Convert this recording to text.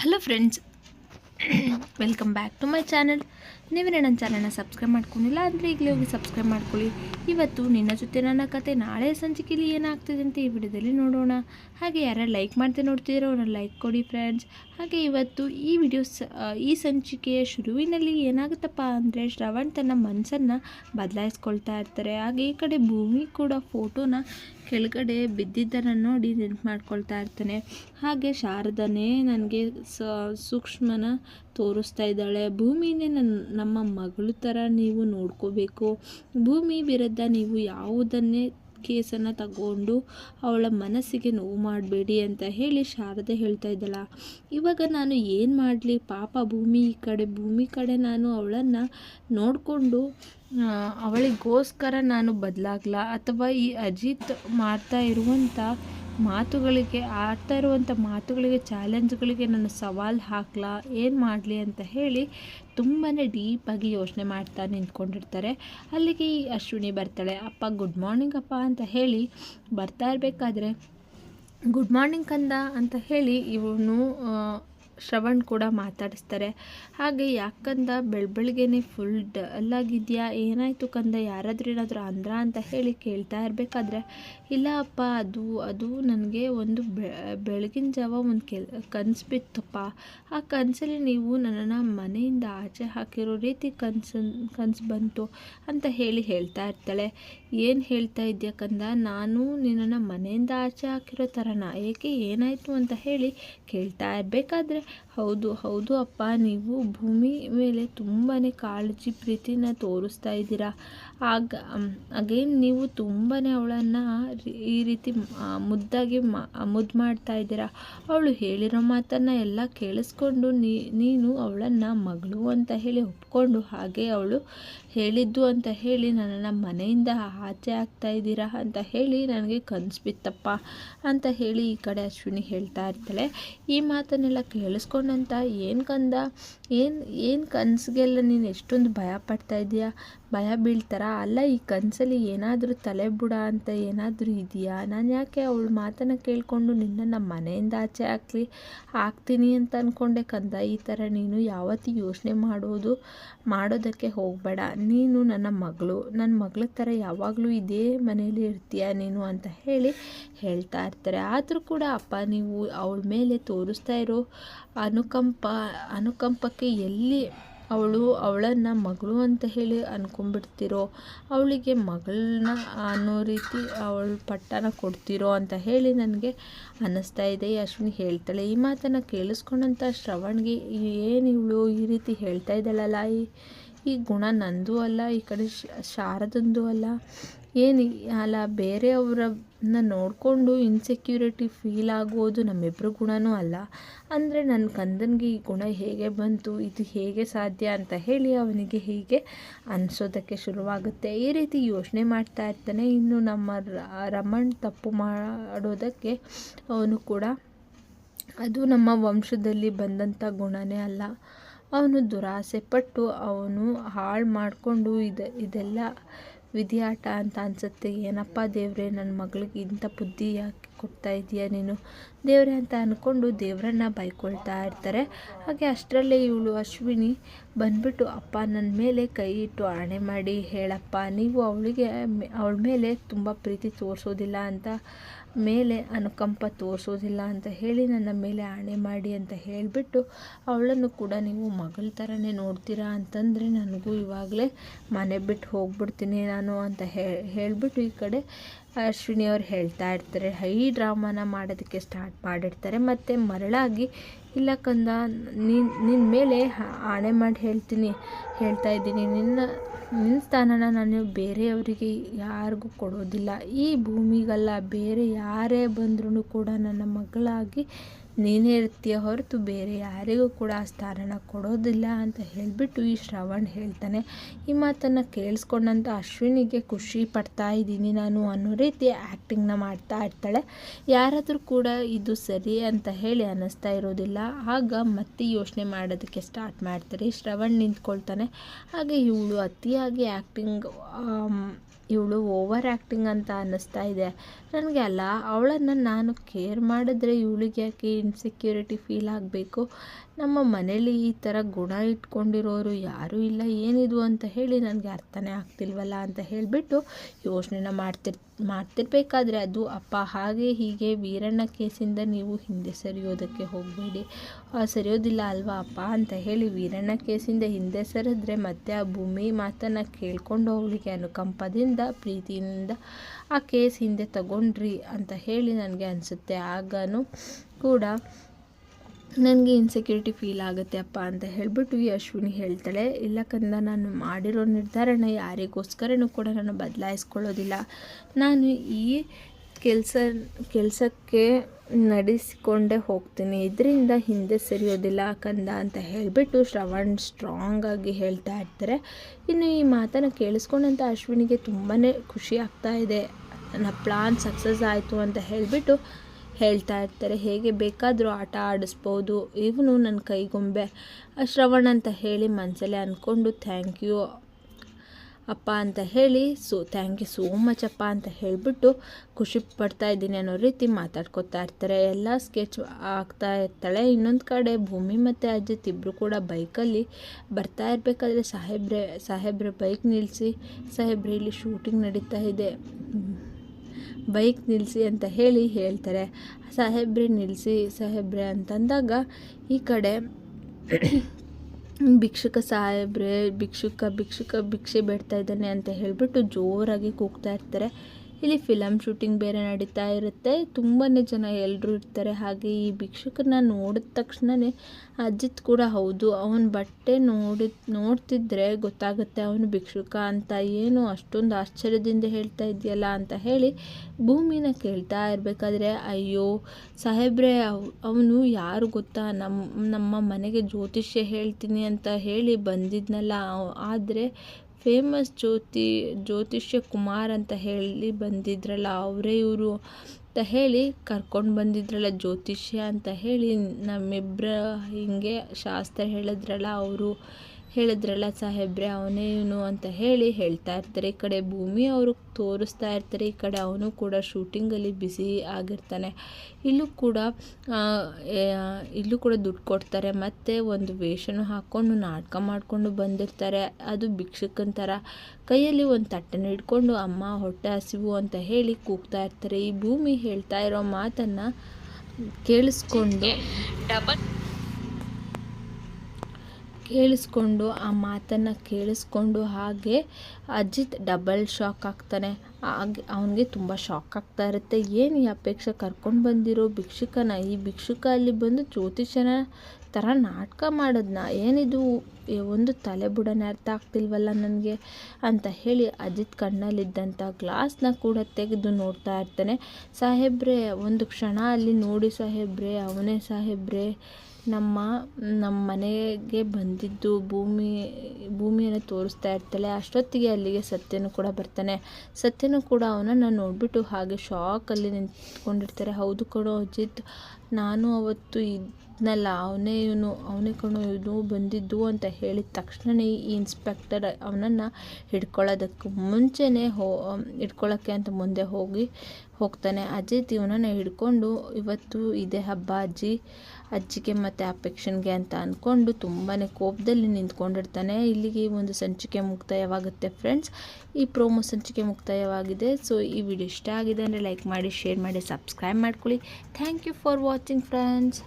Hello friends welcome back to my channel ನೀವೇನೇ ನನ್ನ ಚಾನಲ್ನ ಸಬ್ಸ್ಕ್ರೈಬ್ ಮಾಡ್ಕೊಂಡಿಲ್ಲ ಅಂದರೆ ಈಗಲೇ ಹೋಗಿ ಸಬ್ಸ್ಕ್ರೈಬ್ ಮಾಡ್ಕೊಳ್ಳಿ. ಇವತ್ತು ನಿನ್ನ ಜೊತೆ ನನ್ನ ಕತೆ ನಾಳೆ ಸಂಚಿಕೆಯಲ್ಲಿ ಏನಾಗ್ತಿದೆ ಅಂತ ಈ ವಿಡಿಯೋದಲ್ಲಿ ನೋಡೋಣ. ಹಾಗೆ ಯಾರ್ಯಾರು ಲೈಕ್ ಮಾಡ್ತೀನಿ ನೋಡ್ತಿದ್ದೀರೋ ಅವ್ರನ್ನ ಲೈಕ್ ಕೊಡಿ ಫ್ರೆಂಡ್ಸ್ ಹಾಗೆ ಇವತ್ತು ಈ ವಿಡಿಯೋ ಈ ಸಂಚಿಕೆಯ ಶುರುವಿನಲ್ಲಿ ಏನಾಗುತ್ತಪ್ಪ ಅಂದರೆ ಶ್ರವಣ್ ತನ್ನ ಮನಸ್ಸನ್ನು ಬದಲಾಯಿಸ್ಕೊಳ್ತಾ ಇರ್ತಾರೆ. ಹಾಗೆ ಈ ಕಡೆ ಭೂಮಿ ಕೂಡ ಫೋಟೋನ ಕೆಳಗಡೆ ಬಿದ್ದಿದ್ದನ್ನು ನೋಡಿ ನೆನ್ಪು ಮಾಡ್ಕೊಳ್ತಾ ಇರ್ತಾನೆ. ಹಾಗೆ ಶಾರದನೇ ನನಗೆ ಸೂಕ್ಷ್ಮನ ತೋರಿಸ್ತಾ ಇದ್ದಾಳೆ. ಭೂಮಿನೇ ನನ್ನ ನಮ್ಮ ಮಗಳು ಥರ ನೀವು ನೋಡ್ಕೋಬೇಕು. ಭೂಮಿ ವಿರುದ್ಧ ನೀವು ಯಾವುದನ್ನೇ ಕೇಸನ್ನು ತಗೊಂಡು ಅವಳ ಮನಸ್ಸಿಗೆ ನೋವು ಮಾಡಬೇಡಿ ಅಂತ ಹೇಳಿ ಶಾರದೆ ಹೇಳ್ತಾ ಇದ್ದಲ್ಲ ಇವಾಗ ನಾನು ಏನು ಮಾಡಲಿ? ಪಾಪ ಭೂಮಿ ಈ ಕಡೆ, ಭೂಮಿ ಕಡೆ ನಾನು ಅವಳನ್ನು ನೋಡಿಕೊಂಡು ಅವಳಿಗೋಸ್ಕರ ನಾನು ಬದಲಾಗ್ಲಾ? ಅಥವಾ ಈ ಅಜಿತ್ ಮಾಡ್ತಾ ಇರುವಂಥ ಮಾತುಗಳಿಗೆ, ಆಡ್ತಾ ಇರುವಂಥ ಮಾತುಗಳಿಗೆ, ಚಾಲೆಂಜ್ಗಳಿಗೆ ನಾನು ಸವಾಲು ಹಾಕ್ಲಾ, ಏನು ಮಾಡಲಿ ಅಂತ ಹೇಳಿ ತುಂಬಾ ಡೀಪಾಗಿ ಯೋಚನೆ ಮಾಡ್ತಾ ನಿಂತ್ಕೊಂಡಿರ್ತಾರೆ. ಅಲ್ಲಿಗೆ ಈ ಅಶ್ವಿನಿ ಬರ್ತಾಳೆ, ಅಪ್ಪ ಗುಡ್ ಮಾರ್ನಿಂಗ್ ಅಪ್ಪ ಅಂತ ಹೇಳಿ ಬರ್ತಾ ಇರಬೇಕಾದ್ರೆ ಗುಡ್ ಮಾರ್ನಿಂಗ್ ಕಂದ ಅಂತ ಹೇಳಿ ಇವನು ಶ್ರವಣ್ ಕೂಡ ಮಾತಾಡಿಸ್ತಾರೆ. ಹಾಗೆ ಯಾಕಂದ ಬೆಳ್ಬೆಳಗ್ಗೆನೇ ಫುಲ್ ಡಲ್ಲಾಗಿದೆಯಾ ಏನಾಯಿತು ಕಂದ? ಯಾರಾದರೂ ಏನಾದರೂ ಅಂದ್ರ ಅಂತ ಹೇಳಿ ಕೇಳ್ತಾ ಇರಬೇಕಾದ್ರೆ, ಇಲ್ಲ ಅಪ್ಪ, ಅದು ಅದು ನನಗೆ ಒಂದು ಬೆಳಗಿನ ಜಾವ ಒಂದು ಕೆಲ್, ಕನಸು ಬಿತ್ತಪ್ಪ. ಆ ಕನಸಲ್ಲಿ ನೀವು ನನ್ನನ್ನು ಮನೆಯಿಂದ ಆಚೆ ಹಾಕಿರೋ ರೀತಿ ಕನಸು ಕನಸು ಬಂತು ಅಂತ ಹೇಳಿ ಹೇಳ್ತಾ ಇರ್ತಾಳೆ. ಏನು ಹೇಳ್ತಾ ಇದೆಯಾ ಕಂದ? ನಾನು ನಿನ್ನನ್ನು ಮನೆಯಿಂದ ಆಚೆ ಹಾಕಿರೋ ಥರನ ಏಕೆ ಏನಾಯಿತು ಅಂತ ಹೇಳಿ ಕೇಳ್ತಾ ಇರಬೇಕಾದ್ರೆ ಹೌದು ಹೌದು ಅಪ್ಪ, ನೀವು ಭೂಮಿ ಮೇಲೆ ತುಂಬಾ ಕಾಳಜಿ, ಪ್ರೀತಿನ ತೋರಿಸ್ತಾ ಇದ್ದೀರಾ? ಆಗ ಅಗೇನ್ ನೀವು ತುಂಬಾ ಅವಳನ್ನು ಈ ರೀತಿ ಮುದ್ದಾಗಿ ಮುದ್ದು ಮಾಡ್ತಾ ಇದ್ದೀರಾ? ಅವಳು ಹೇಳಿರೋ ಮಾತನ್ನು ಎಲ್ಲ ಕೇಳಿಸ್ಕೊಂಡು ನೀನು ಅವಳನ್ನು ಮಗಳು ಅಂತ ಹೇಳಿ ಒಪ್ಕೊಂಡು ಹಾಗೆ ಅವಳು ಹೇಳಿದ್ದು ಅಂತ ಹೇಳಿ ನನ್ನನ್ನು ಮನೆಯಿಂದ ಆಚೆ ಆಗ್ತಾ ಇದ್ದೀರಾ ಅಂತ ಹೇಳಿ ನನಗೆ ಕನಸು ಬಿತ್ತಪ್ಪ ಅಂತ ಹೇಳಿ ಈ ಕಡೆ ಅಶ್ವಿನಿ ಹೇಳ್ತಾ ಇರ್ತಾಳೆ. ಈ ಮಾತನ್ನೆಲ್ಲ ಕೇಳಿಸ್ಕೊಂಡಂತ ಏನು ಕಂದ? ಏನು ಏನು ಕನಸಿಗೆಲ್ಲ ನೀನು ಎಷ್ಟೊಂದು ಭಯ ಪಡ್ತಾ ಇದೆಯಾ ಭಯ ಬೀಳ್ತಾರ? ಅಲ್ಲ, ಈ ಕನಸಲ್ಲಿ ಏನಾದರೂ ತಲೆ ಬುಡ ಅಂತ ಏನಾದರೂ ಇದೆಯಾ? ನಾನು ಯಾಕೆ ಅವಳ ಮಾತನ್ನು ಕೇಳಿಕೊಂಡು ನಿನ್ನನ್ನು ಮನೆಯಿಂದ ಆಚೆ ಹಾಕ್ಲಿ, ಹಾಕ್ತೀನಿ ಅಂತ ಅಂದ್ಕೊಂಡೆ ಕಂದ. ಈ ಥರ ನೀನು ಯಾವತ್ತೂ ಯೋಚನೆ ಮಾಡೋದು, ಮಾಡೋದಕ್ಕೆ ಹೋಗಬೇಡ. ನೀನು ನನ್ನ ಮಗಳು. ನನ್ನ ಮಗಳ ಥರ ಯಾವಾಗಲೂ ಇದೇ ಮನೆಯಲ್ಲಿ ಇರ್ತೀಯ ನೀನು ಅಂತ ಹೇಳಿ ಹೇಳ್ತಾ ಇರ್ತಾರೆ. ಆದರೂ ಕೂಡ ಅಪ್ಪ, ನೀವು ಅವಳ ಮೇಲೆ ತೋರಿಸ್ತಾ ಇರೋ ಅನುಕಂಪ, ಅನುಕಂಪಕ್ಕೆ ಎಲ್ಲಿ ಅವಳು ಅವಳನ್ನು ಮಗಳು ಅಂತ ಹೇಳಿ ಅನ್ಕೊಂಡ್ಬಿಡ್ತಿರೋ, ಅವಳಿಗೆ ಮಗಳನ್ನ ಅನ್ನೋ ರೀತಿ ಅವಳು ಪಟ್ಟನ ಕೊಡ್ತಿರೋ ಅಂತ ಹೇಳಿ ನನಗೆ ಅನ್ನಿಸ್ತಾ ಇದೆ. ಅಶ್ವಿನಿ ಹೇಳ್ತಾಳೆ, ಈ ಮಾತನ್ನು ಕೇಳಿಸ್ಕೊಂಡಂಥ ಶ್ರವಣ್ಗೆ ಏನು ಇವಳು ಈ ರೀತಿ ಹೇಳ್ತಾ ಇದ್ದಾಳಲ್ಲ? ಈ ಈ ಗುಣ ನಂದು ಅಲ್ಲ, ಈ ಕಡೆ ಶಾರದಂದು ಅಲ್ಲ. ಏನು ಅಲ್ಲ, ಬೇರೆಯವರನ್ನ ನೋಡಿಕೊಂಡು ಇನ್ಸೆಕ್ಯೂರಿಟಿ ಫೀಲ್ ಆಗೋದು ನಮ್ಮಿಬ್ಬರ ಗುಣವೂ ಅಲ್ಲ. ಅಂದರೆ ನನ್ನ ಕಂದನಿಗೆ ಈ ಗುಣ ಹೇಗೆ ಬಂತು, ಇದು ಹೇಗೆ ಸಾಧ್ಯ ಅಂತ ಹೇಳಿ ಅವನಿಗೆ ಹೀಗೆ ಅನಿಸೋದಕ್ಕೆ ಶುರುವಾಗುತ್ತೆ. ಈ ರೀತಿ ಯೋಚನೆ ಮಾಡ್ತಾ ಇರ್ತಾನೆ. ಇನ್ನು ನಮ್ಮ ರಮಣ್ ತಪ್ಪು ಮಾಡೋದಕ್ಕೆ ಅವನು ಕೂಡ, ಅದು ನಮ್ಮ ವಂಶದಲ್ಲಿ ಬಂದಂಥ ಗುಣನೇ ಅಲ್ಲ. ಅವನು ದುರಾಸೆ ಪಟ್ಟು ಅವನು ಹಾಳು ಮಾಡಿಕೊಂಡು ಇದು, ಇದೆಲ್ಲ ವಿದ್ಯಾಟ ಅಂತ ಅನಿಸುತ್ತೆ. ಏನಪ್ಪ ದೇವರೇ ನನ್ನ ಮಗಳಿಗೆ ಇಂಥ ಬುದ್ಧಿ ಯಾಕೆ ಕೊಡ್ತಾ ಇದೀಯ ನೀನು? ದೇವರೇ ಅಂತ ಅಂದ್ಕೊಂಡು ದೇವರನ್ನ ಬೈಕೊಳ್ತಾ ಇರ್ತಾರೆ. ಹಾಗೆ ಅಷ್ಟರಲ್ಲೇ ಇವಳು ಅಶ್ವಿನಿ ಬಂದ್ಬಿಟ್ಟು, ಅಪ್ಪ ನನ್ನ ಮೇಲೆ ಕೈ ಇಟ್ಟು ಆಣೆ ಮಾಡಿ ಹೇಳಪ್ಪ. ನೀವು ಅವಳಿಗೆ ಅವಳ ಮೇಲೆ ತುಂಬ ಪ್ರೀತಿ ತೋರಿಸೋದಿಲ್ಲ ಅಂತ, ಮೇಲೆ ಅನುಕಂಪ ತೋರಿಸೋದಿಲ್ಲ ಅಂತ ಹೇಳಿ ನನ್ನ ಮೇಲೆ ಆಣೆ ಮಾಡಿ ಅಂತ ಹೇಳಿಬಿಟ್ಟು, ಅವಳನ್ನು ಕೂಡ ನೀವು ಮಗಳ ಥರನೇ ನೋಡ್ತೀರಾ ಅಂತಂದರೆ ನನಗೂ ಇವಾಗಲೇ ಮನೆ ಬಿಟ್ಟು ಹೋಗ್ಬಿಡ್ತೀನಿ ನಾನು ಅಂತ ಹೇಳಿಬಿಟ್ಟು ಈ ಕಡೆ ಅಶ್ವಿನಿ ಅವ್ರು ಹೇಳ್ತಾ ಇರ್ತಾರೆ. ಹೈ, ಡ್ರಾಮಾನ ಮಾಡೋದಕ್ಕೆ ಸ್ಟಾರ್ಟ್ ಮಾಡಿರ್ತಾರೆ. ಮತ್ತು ಮರಳಾಗಿ ಇಲ್ಲ ಕಂದ. ನಿನ್ನ ನಿನ್ನ ಮೇಲೆ ಆಣೆ ಮಾಡಿ ಹೇಳ್ತೀನಿ, ಹೇಳ್ತಾ ಇದ್ದೀನಿ. ನಿನ್ನ ನಿನ್ನ ಸ್ಥಾನನ ನಾನು ಬೇರೆಯವರಿಗೆ ಯಾರಿಗೂ ಕೊಡೋದಿಲ್ಲ. ಈ ಭೂಮಿಗಲ್ಲ, ಬೇರೆ ಯಾರೇ ಬಂದ್ರೂ ಕೂಡ ನನ್ನ ಮಗಳಾಗಿ ನೀನೇ ಇರ್ತೀಯ ಹೊರತು ಬೇರೆ ಯಾರಿಗೂ ಕೂಡ ಆ ಸ್ಥಾನನ ಕೊಡೋದಿಲ್ಲ ಅಂತ ಹೇಳಿಬಿಟ್ಟು ಈ ಶ್ರವಣ್ ಹೇಳ್ತಾನೆ. ಈ ಮಾತನ್ನು ಕೇಳಿಸ್ಕೊಂಡಂಥ ಅಶ್ವಿನಿಗೆ ಖುಷಿ ಪಡ್ತಾ ಇದ್ದೀನಿ ನಾನು ಅನ್ನೋ ರೀತಿ ಆ್ಯಕ್ಟಿಂಗ್ನ ಮಾಡ್ತಾ ಇರ್ತಾಳೆ. ಯಾರಾದರೂ ಕೂಡ ಇದು ಸರಿ ಅಂತ ಹೇಳಿ ಅನ್ನಿಸ್ತಾ ಇರೋದಿಲ್ಲ. ಆಗ ಮತ್ತೆ ಯೋಚನೆ ಮಾಡೋದಕ್ಕೆ ಸ್ಟಾರ್ಟ್ ಮಾಡ್ತಾರೆ. ಶ್ರವಣ್ ನಿಂತ್ಕೊಳ್ತಾನೆ. ಹಾಗೆ ಇವಳು ಅತಿಯಾಗಿ ಆ್ಯಕ್ಟಿಂಗ್ ಇವಳು ಓವರ್ ಆ್ಯಕ್ಟಿಂಗ್ ಅಂತ ಅನ್ನಿಸ್ತಾ ಇದೆ. ನನಗೆ ಅಲ್ಲ ಅವಳನ್ನು ನಾನು ಕೇರ್ ಮಾಡಿದ್ರೆ ಇವಳಿಗೆ ಯಾಕೆ ಇನ್ಸೆಕ್ಯೂರಿಟಿ ಫೀಲ್ ಆಗಬೇಕು? ನಮ್ಮ ಮನೇಲಿ ಈ ಥರ ಗುಣ ಇಟ್ಕೊಂಡಿರೋರು ಯಾರೂ ಇಲ್ಲ, ಏನಿದು ಅಂತ ಹೇಳಿ ನನಗೆ ಅರ್ಥನೇ ಆಗ್ತಿಲ್ವಲ್ಲ ಅಂತ ಹೇಳಿಬಿಟ್ಟು ಯೋಚನೆನ ಮಾಡ್ತಿರ್, ಮಾಡ್ತಿರ್ಬೇಕಾದ್ರೆ ಅದು ಅಪ್ಪ ಹಾಗೆ ಹೀಗೆ ವೀರಣ್ಣ ಕೇಸಿಂದ ನೀವು ಹಿಂದೆ ಸರಿಯೋದಕ್ಕೆ ಹೋಗಬೇಡಿ. ಸರಿಯೋದಿಲ್ಲ ಅಲ್ವಾ ಅಪ್ಪ ಅಂತ ಹೇಳಿ ವೀರಣ್ಣ ಕೇಸಿಂದ ಹಿಂದೆ ಸರಿದ್ರೆ ಮತ್ತೆ ಆ ಭೂಮಿ ಮಾತನ್ನು ಕೇಳಿಕೊಂಡು ಹೋಗ್ಲಿಕ್ಕೆ ಅನುಕಂಪದಿಂದ, ಪ್ರೀತಿಯಿಂದ ಆ ಕೇಸ್ ಹಿಂದೆ ತಗೊಂಡ್ರಿ ಅಂತ ಹೇಳಿ ನನಗೆ ಅನಿಸುತ್ತೆ. ಆಗನೂ ಕೂಡ ನನಗೆ ಇನ್ಸೆಕ್ಯೂರಿಟಿ ಫೀಲ್ ಆಗುತ್ತೆ ಅಪ್ಪ ಅಂತ ಹೇಳಿಬಿಟ್ಟು ಈ ಅಶ್ವಿನಿ ಹೇಳ್ತಾಳೆ. ಇಲ್ಲ ಕಂದ, ನಾನು ಮಾಡಿರೋ ನಿರ್ಧಾರನ ಯಾರಿಗೋಸ್ಕರನೂ ಕೂಡ ನಾನು ಬದಲಾಯಿಸ್ಕೊಳ್ಳೋದಿಲ್ಲ. ನಾನು ಈ ಕೆಲಸ, ಕೆಲಸಕ್ಕೆ ನಡೆಸಿಕೊಂಡೇ ಹೋಗ್ತೀನಿ. ಇದರಿಂದ ಹಿಂದೆ ಸರಿಯೋದಿಲ್ಲ ಕಂದ ಅಂತ ಹೇಳಿಬಿಟ್ಟು ಶ್ರವಣ್ ಸ್ಟ್ರಾಂಗಾಗಿ ಹೇಳ್ತಾ ಇರ್ತಾರೆ. ಇನ್ನು ಈ ಮಾತನ್ನು ಕೇಳಿಸ್ಕೊಂಡಂಥ ಅಶ್ವಿನಿಗೆ ತುಂಬಾ ಖುಷಿ ಆಗ್ತಾ ಇದೆ. ನನ್ನ ಪ್ಲಾನ್ ಸಕ್ಸಸ್ ಆಯಿತು ಅಂತ ಹೇಳಿಬಿಟ್ಟು ಹೇಳ್ತಾ ಇರ್ತಾರೆ, ಹೇಗೆ ಬೇಕಾದರೂ ಆಟ ಆಡಿಸ್ಬೋದು, ಇವನು ನನ್ನ ಕೈಗೊಂಬೆ. ಶ್ರವಣ ಅಂತ ಹೇಳಿ ಮನಸಲ್ಲೇ ಅಂದ್ಕೊಂಡು ಥ್ಯಾಂಕ್ ಯು ಅಪ್ಪ ಅಂತ ಹೇಳಿ so thank you so much ಅಪ್ಪ ಅಂತ ಹೇಳಿಬಿಟ್ಟು ಖುಷಿ ಪಡ್ತಾ ಇದ್ದೀನಿ ಅನ್ನೋ ರೀತಿ ಮಾತಾಡ್ಕೊತಾ ಇರ್ತಾರೆ. ಎಲ್ಲ ಸ್ಕೆಚ್ ಆಗ್ತಾ ಇರ್ತಾಳೆ. ಇನ್ನೊಂದು ಕಡೆ ಭೂಮಿ ಮತ್ತು ಅಜಿತ್ ಇಬ್ಬರು ಕೂಡ ಬೈಕಲ್ಲಿ ಬರ್ತಾ ಇರಬೇಕಾದ್ರೆ ಸಾಹೇಬ್ರೆ ಸಾಹೇಬ್ರೆ ಬೈಕ್ ನಿಲ್ಲಿಸಿ ಸಾಹೇಬ್ರೆ ಇಲ್ಲಿ ಶೂಟಿಂಗ್ ನಡೀತಾ ಇದೆ. ಬೈಕ್ ನಿಲ್ಲಿಸಿ ಅಂತ ಹೇಳಿ ಹೇಳ್ತಾರೆ. ಸಾಹೇಬ್ರೆ ನಿಲ್ಲಿಸಿ ಸಾಹೇಬ್ರೆ ಅಂತಂದಾಗ ಈ ಕಡೆ ಭಿಕ್ಷುಕ ಸಾಹೇಬ್ರೆ, ಭಿಕ್ಷುಕ ಭಿಕ್ಷುಕ ಭಿಕ್ಷೆ ಬೇಡ್ತಾ ಇದ್ದಾನೆ ಅಂತ ಹೇಳಿಬಿಟ್ಟು ಜೋರಾಗಿ ಕೂಗ್ತಾ ಇರ್ತಾರೆ. ಇಲ್ಲಿ ಫಿಲಮ್ ಶೂಟಿಂಗ್ ಬೇರೆ ನಡೀತಾ ಇರುತ್ತೆ. ತುಂಬಾ ಜನ ಎಲ್ಲರೂ ಇರ್ತಾರೆ. ಹಾಗೆ ಈ ಭಿಕ್ಷುಕನ ನೋಡಿದ ತಕ್ಷಣವೇ ಅಜಿತ್ ಕೂಡ ಹೌದು, ಅವನ ಬಟ್ಟೆ ನೋಡಿ, ನೋಡ್ತಿದ್ರೆ ಗೊತ್ತಾಗುತ್ತೆ ಅವನು ಭಿಕ್ಷುಕ ಅಂತ. ಏನು ಅಷ್ಟೊಂದು ಆಶ್ಚರ್ಯದಿಂದ ಹೇಳ್ತಾ ಇದೆಯಲ್ಲ ಅಂತ ಹೇಳಿ ಭೂಮಿನ ಕೇಳ್ತಾ ಇರಬೇಕಾದ್ರೆ, ಅಯ್ಯೋ ಸಾಹೇಬ್ರೆ ಅವನು ಯಾರು ಗೊತ್ತಾ? ನಮ್ಮ ನಮ್ಮ ಮನೆಗೆ ಜ್ಯೋತಿಷ್ಯ ಹೇಳ್ತೀನಿ ಅಂತ ಹೇಳಿ ಬಂದಿದ್ನಲ್ಲ. ಆದರೆ ಫೇಮಸ್ ಜ್ಯೋತಿ, ಜ್ಯೋತಿಷ್ಯ ಕುಮಾರ್ ಅಂತ ಹೇಳಿ ಬಂದಿದ್ರಲ್ಲ, ಅವರೇ ಇವರು ಅಂತ ಹೇಳಿ ಕರ್ಕೊಂಡು ಬಂದಿದ್ರಲ್ಲ ಜ್ಯೋತಿಷ್ಯ ಅಂತ ಹೇಳಿ ನಮ್ಮಿಬ್ಬರ ಹಿಂಗೆ ಶಾಸ್ತ್ರ ಹೇಳಿದ್ರಲ್ಲ, ಅವರು ಹೇಳಿದ್ರಲ್ಲ ಸಾಹೇಬ್ರೆ, ಅವನೇನು ಅಂತ ಹೇಳಿ ಹೇಳ್ತಾ ಇರ್ತಾರೆ. ಈ ಕಡೆ ಭೂಮಿ ಅವರು ತೋರಿಸ್ತಾ ಇರ್ತಾರೆ, ಈ ಕಡೆ ಅವನು ಕೂಡ ಶೂಟಿಂಗಲ್ಲಿ ಬ್ಯುಸಿ ಆಗಿರ್ತಾನೆ. ಇಲ್ಲೂ ಕೂಡ ಇಲ್ಲೂ ಕೂಡ ದುಡ್ಡು ಕೊಡ್ತಾರೆ. ಮತ್ತು ಒಂದು ವೇಷನು ಹಾಕ್ಕೊಂಡು ನಾಟಕ ಮಾಡಿಕೊಂಡು ಬಂದಿರ್ತಾರೆ. ಅದು ಭಿಕ್ಷಕನ ಥರ. ಕೈಯಲ್ಲಿ ಒಂದು ತಟ್ಟೆನ ಇಟ್ಕೊಂಡು ಅಮ್ಮ ಹೊಟ್ಟೆ ಹಸಿವು ಅಂತ ಹೇಳಿ ಕೂಗ್ತಾ ಇರ್ತಾರೆ. ಈ ಭೂಮಿ ಹೇಳ್ತಾ ಇರೋ ಮಾತನ್ನು ಕೇಳಿಸ್ಕೊಂಡು ಡಬಲ್ ಕೇಳಿಸ್ಕೊಂಡು, ಆ ಮಾತನ್ನು ಕೇಳಿಸ್ಕೊಂಡು ಹಾಗೆ ಅಜಿತ್ ಡಬಲ್ ಶಾಕ್ ಆಗ್ತಾನೆ. ಹಾಗೆ ಅವನಿಗೆ ತುಂಬ ಶಾಕ್ ಆಗ್ತಾ ಇರುತ್ತೆ. ಏನು ಈ ಅಪೇಕ್ಷೆ ಕರ್ಕೊಂಡು ಬಂದಿರೋ ಭಿಕ್ಷುಕನ? ಈ ಭಿಕ್ಷುಕ ಅಲ್ಲಿ ಬಂದು ಜ್ಯೋತಿಷನ ಥರ ನಾಟಕ ಮಾಡೋದನ್ನ ಏನಿದು? ಒಂದು ತಲೆ ಬುಡನೆ ಅರ್ಥ ಆಗ್ತಿಲ್ವಲ್ಲ ನನಗೆ ಅಂತ ಹೇಳಿ ಅಜಿತ್ ಕಣ್ಣಲ್ಲಿದ್ದಂಥ ಗ್ಲಾಸ್ನ ಕೂಡ ತೆಗೆದು ನೋಡ್ತಾ ಇರ್ತಾನೆ. ಸಾಹೇಬ್ರೆ, ಒಂದು ಕ್ಷಣ ಅಲ್ಲಿ ನೋಡಿ ಸಾಹೇಬ್ರೆ, ಅವನೇ ಸಾಹೇಬ್ರೆ ನಮ್ಮ ನಮ್ಮ ಮನೆಗೆ ಬಂದಿದ್ದು ಭೂಮಿ, ಭೂಮಿಯನ್ನು ತೋರಿಸ್ತಾ ಇರ್ತಾಳೆ. ಅಷ್ಟೊತ್ತಿಗೆ ಅಲ್ಲಿಗೆ ಸತ್ಯನು ಕೂಡ ಬರ್ತಾನೆ. ಸತ್ಯನು ಕೂಡ ಅವನನ್ನು ನೋಡಿಬಿಟ್ಟು ಹಾಗೆ ಶಾಕಲ್ಲಿ ನಿಂತ್ಕೊಂಡಿರ್ತಾರೆ. ಹೌದು ಕಣೋ ಅಜಿತ್ ನಾನು ಅವತ್ತು ಇದ್ನಲ್ಲ, ಅವನೇ ಇವನು, ಅವನೇ ಕಣೋ ಇವನು ಬಂದಿದ್ದು ಅಂತ ಹೇಳಿದ ತಕ್ಷಣವೇ ಈ ಇನ್ಸ್ಪೆಕ್ಟರ್ ಅವನನ್ನು ಹಿಡ್ಕೊಳ್ಳೋದಕ್ಕೆ ಮುಂಚೆನೇ ಹೋ ಹಿಡ್ಕೊಳ್ಳೋಕ್ಕೆ ಅಂತ ಮುಂದೆ ಹೋಗಿ, ಹೋಗ್ತಾನೆ. ಅಜಿತ್ ಇವನನ್ನು ಹಿಡ್ಕೊಂಡು ಇವತ್ತು ಇದೇ ಹಬ್ಬ, ಅಜ್ಜಿ, ಅಜ್ಜಿಗೆ ಮತ್ತು ಅಪೆಕ್ಷನ್ಗೆ ಅಂತ ಅಂದ್ಕೊಂಡು ತುಂಬಾ ಕೋಪದಲ್ಲಿ ನಿಂತ್ಕೊಂಡಿರ್ತಾನೆ. ಇಲ್ಲಿಗೆ ಒಂದು ಸಂಚಿಕೆ ಮುಕ್ತಾಯವಾಗುತ್ತೆ ಫ್ರೆಂಡ್ಸ್ ಈ ಪ್ರೋಮೋ ಸಂಚಿಕೆ ಮುಕ್ತಾಯವಾಗಿದೆ. ಸೊ ಈ ವಿಡಿಯೋ ಇಷ್ಟ ಆಗಿದೆ ಅಂದರೆ ಲೈಕ್ ಮಾಡಿ ಶೇರ್ ಮಾಡಿ ಸಬ್ಸ್ಕ್ರೈಬ್ ಮಾಡ್ಕೊಳ್ಳಿ. Thank you for watching friends